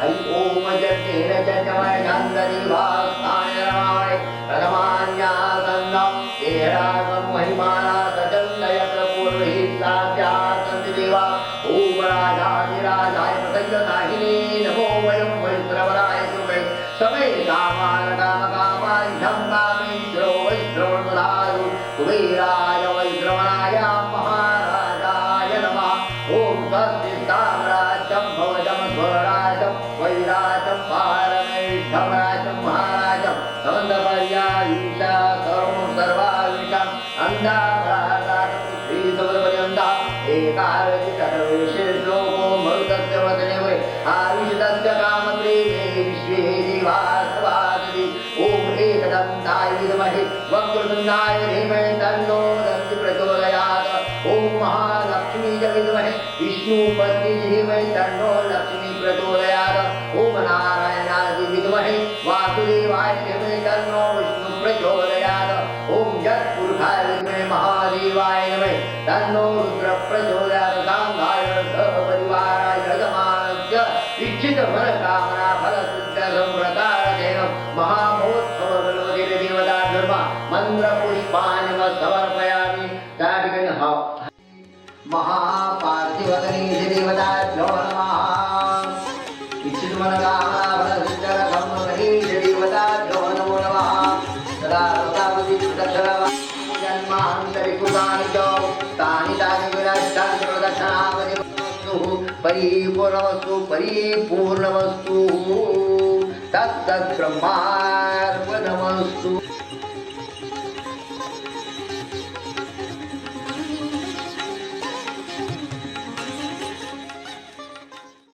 हरि ओम प्रथमान्या राजं महाराजं समन्तपर्यायीशा सर्वं सर्वायुषम् अन्धाभ्राताटपुत्रीसमर्पयन्ता एकादशि षड्विशे मरुतस्य वदने वै आयुषदस्य कामत्रे विश्वे जीवासवासति ॐ एकदन्ताय विद्महे वक्रतुण्डाय धीमहि तन्नो दन्ति प्रचोदयात्, ॐ महालक्ष्मी विद्महे विष्णुपत्नी धीमहि तन्नो लक्ष्मी प्रचोदयात्, ॐ नारायणाय विद्महे वासुदेवाय धीमहि तन्नो विष्णु प्रचोदयात्। ॐ यत्पुरुषाय विद्महे महादेवाय नमः। तन्नो रुद्र प्रचोदयात्। साङ्गाय सहपरिवाराय यजमानस्य इच्छितफलकामना फलसिद्धसम्प्रकारकेन महामहोत्सव देवता धर्म मन्त्रपुष्पाणि समर्पयामि हा नमः। परिपूर्णवस्तु परिपूर्णमस्तु परिपूर्णमस्तु तद्ब्रह्मार्पणमस्तु